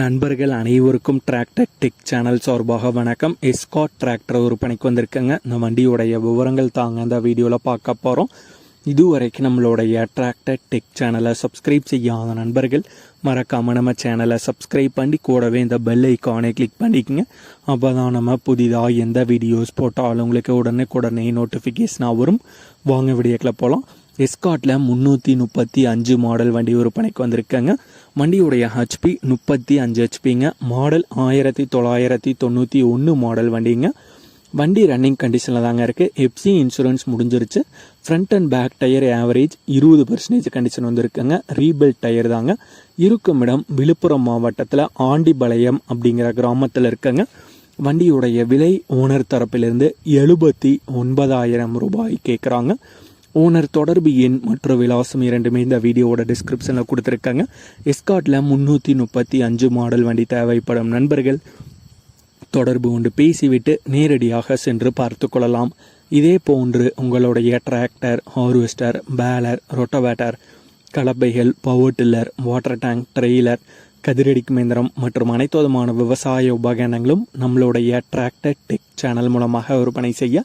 நண்பர்கள் அனைவருக்கும் tractor tech channel சார்பாக வணக்கம். எஸ்காட் டிராக்டர் ஒரு பணிக்கு வந்திருக்கேங்க. இந்த வண்டியுடைய விவரங்கள் தாங்க அந்த வீடியோவில் பார்க்க போகிறோம் இதுவரைக்கும் நம்மளுடைய டிராக்டர் டெக் சேனலை சப்ஸ்கிரைப் செய்யாத நண்பர்கள் மறக்காமல் நம்ம சேனலை சப்ஸ்கிரைப் பண்ணி கூடவே இந்த பெல் ஐக்கானை கிளிக் பண்ணிக்கோங்க. அப்போ தான் நம்ம புதிதாக எந்த வீடியோஸ் போட்டாலும் உங்களுக்கு உடனே உடனே நோட்டிஃபிகேஷனாக வரும். வாங்க வீடியோக்கில் போகலாம் எஸ்காட்டில் முந்நூற்றி முப்பத்தி அஞ்சு மாடல் வண்டி விற்பனைக்கு வந்திருக்கேங்க. வண்டியுடைய ஹெச்பி முப்பத்தி அஞ்சு ஹெச்பிங்க மாடல் ஆயிரத்தி தொள்ளாயிரத்தி தொண்ணூற்றி ஒன்று மாடல் வண்டிங்க. வண்டி ரன்னிங் கண்டிஷனில் தாங்க இருக்குது எஃப்சி இன்சூரன்ஸ் முடிஞ்சிருச்சு. Front and back tyre average இருபது பர்சன்டேஜ் கண்டிஷன் வந்திருக்குங்க. ரீபில்ட் டயர் தாங்க. இருக்கும் இடம் விழுப்புரம் மாவட்டத்தில் ஆண்டிபாளையம் அப்படிங்கிற கிராமத்தில் இருக்குங்க. வண்டியுடைய விலை ஓனர் தரப்பிலிருந்து எழுபத்தி ஒன்பதாயிரம் ரூபாய் கேட்குறாங்க ஓனர் தொடர்பு எண் மற்றும் விலாசம் இரண்டுமே இந்த வீடியோவோட டிஸ்கிரிப்ஷனில் கொடுத்துருக்காங்க. எஸ்காட்டில் முந்நூற்றி முப்பத்தி அஞ்சு மாடல் வண்டி தேவைப்படும் நண்பர்கள். தொடர்பு கொண்டு பேசிவிட்டு நேரடியாக சென்று பார்த்து கொள்ளலாம். இதே போன்று உங்களுடைய tractor harvester baler rotavator கலப்பைகள் power tiller water tank trailer கதிரடிக்கும் இயந்திரம் மற்றும் அனைத்து விதமான விவசாய உபகரணங்களும் நம்மளுடைய டிராக்டர் டெக் சேனல் மூலமாக விற்பனை செய்ய